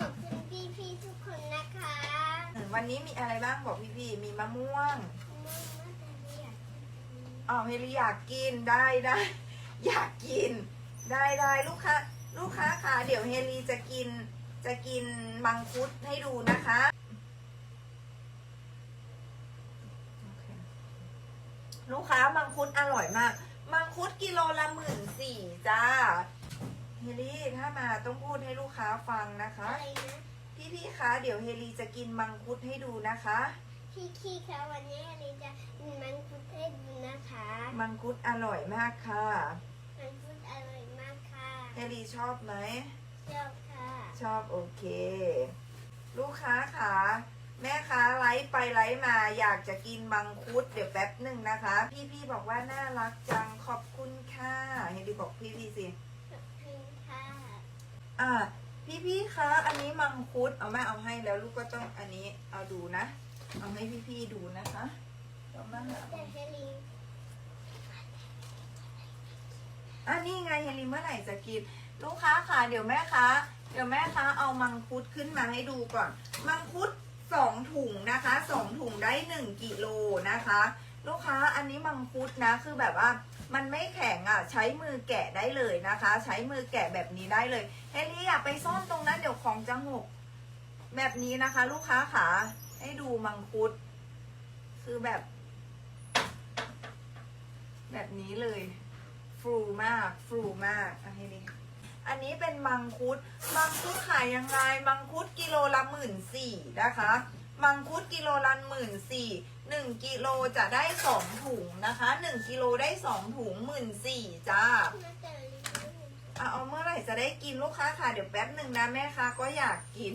ขอบคุณพี่พี่ๆทุกคนนะคะวันนี้มีอะไรบ้างบอกพี่ๆมีมะม่วงมากมากเลยอะอ๋อเฮลิอยากกินได้ได้ อยากกิน ได้ได้ลูกค้าลูกค้าค่ะเดี๋ยวเฮลีจะกินจะกินมังคุดให้ดูนะคะโอเคลูกค้ามังคุดอร่อยมาก มังคุดกิโลละหมื่นสี่จ้า เฮลีถ้ามาต้องพูดให้ลูกค้าฟังนะคะ อะไรนะพี่พี่ๆคะเดี๋ยวเฮลีจะกินมังคุดให้ดูนะคะ พี่คีคะวันนี้อลิจะมันคุดให้ดูนะคะมังคุดอร่อยมากค่ะมันคุดอร่อยมากค่ะเฮลีชอบไหม ชอบค่ะ ชอบโอเค ลูกค้าค่ะ แม่ค้าไลฟ์ไปไลฟ์มาอยากจะกินมังคุดเดี๋ยวแป๊บหนึ่งนะคะ พี่พี่ๆบอกว่าน่ารักจังขอบคุณค่ะเฮลีบอกพี่พี่ๆสิ อ่า พี่พี่ๆคะ อันนี้มังคุด เอาแม่เอาให้แล้วลูกก็ต้องอันนี้ เอาดูนะ เอาให้พี่พี่ๆดูนะคะเดี๋ยวมาหาแต่เฮลิอันนี้ไงเฮลิเมื่อไหร่จะกิน ลูกค้าค่ะ เดี๋ยวแม่ค้าเดี๋ยวแม่ค้าเอามังคุดขึ้นมาให้ดูก่อน มังคุดสองถุงนะคะสองถุงได้หนึ่งกิโลนะคะ ลูกค้าอันนี้มังคุดนะคือแบบว่า มันไม่แข็งอะใช้มือแกะได้เลยนะคะ ใช้มือแกะแบบนี้ได้เลยเฮลี่อย่าไปซ่อนตรงนั้นเดี๋ยวของจะหกแบบนี้นะคะ ลูกค้าขาให้ดูมังคุด คือแบบ แบบนี้เลยฟูมากฟูมากอันนี้อันนี้เป็นมังคุด มังคุดขายยังไง มังคุดกิโลละหมื่นสี่นะคะ มังคุดกิโลละหมื่นสี่ หนึ่งกิโลจะได้สองถุงนะคะหนึ่งกิโลได้สองถุงหมื่นสี่จ้ามาแต่ลิอะเอาเมื่อไหร่จะได้กินลูกค้าค่ะ เดี๋ยวแป๊บหนึ่งนะแม่ค้าก็อยากกิน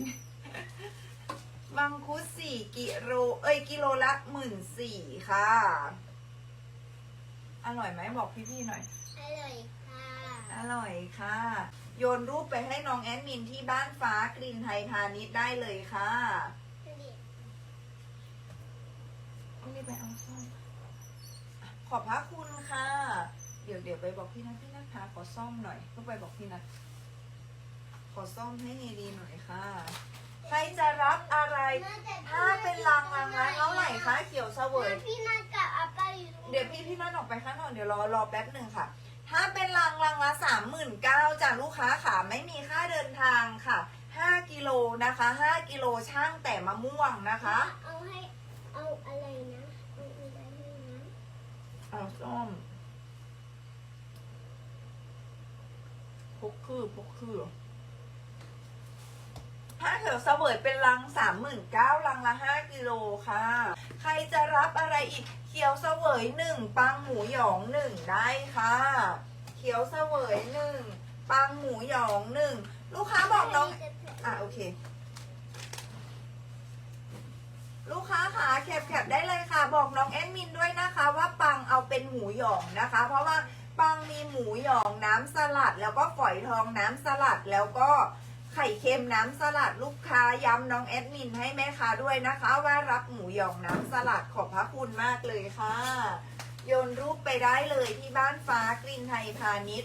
มังคุดสี่กิโลเอ้ยกิโลละหมื่นสี่ค่ะ อร่อยไหมบอกพี่ๆหน่อย อร่อยค่ะ อร่อยค่ะ โยนรูปไปให้น้องแอดมินที่บ้านฟ้ากลินไทยพาณิชย์ได้เลยค่ะ เฮลิไม่ได้ไปเอาซ่อมขอบพระคุณค่ะ เดี๋ยวเดี๋ยวไปบอกพี่นัทพี่นัทคะขอซ่อมหน่อยก็ไปบอกพี่นัทขอซ่อมให้ดีหน่อยค่ะ ใครจะรับอะไร ถ้าเป็นรางรางละเท่าไหร่คะเขียวเสวย พี่นัทกับอาปาอยู่ตรงเดี๋ยวพี่พี่นัทออกไปข้างนอกเดี๋ยวรอรอแป๊บหนึ่งค่ะ ถ้าเป็นรางรางละสามหมื่นเก้าจากลูกค้าค่ะไม่มีค่าเดินทางค่ะห้ากิโลนะคะห้ากิโลช่างแต่มะม่วงนะคะ เอาให้เอาอะไรนะเอาอะไรให้นะ เอาส้มพกคือพกคือถ้าเขียวเสวยเป็นลังสามหมื่นเก้าลังละห้ากิโลค่ะ ใครจะรับอะไรอีก เขียวเสวยหนึ่งปังหมูหยองหนึ่งได้ค่ะ เขียวเสวยหนึ่งปังหมูหยองหนึ่งลูกค้าบอกน้องอะโอเค ลูกค้าค่ะแคปแคปได้เลยค่ะบอก หยองนะคะ เพราะว่าปังมีหมูหยองน้ำสลัด แล้วก็ฝอยทองน้ำสลัดแล้วก็ไข่เค็มน้ำสลัดลูกค้าย้ำน้องแอดมินให้แม่ค้าด้วยนะคะ ว่ารับหมูหยองน้ำสลัดขอบพระคุณมากเลยค่ะ โยนรูปไปได้เลยที่บ้านฟ้ากลินไทยพาณิชย์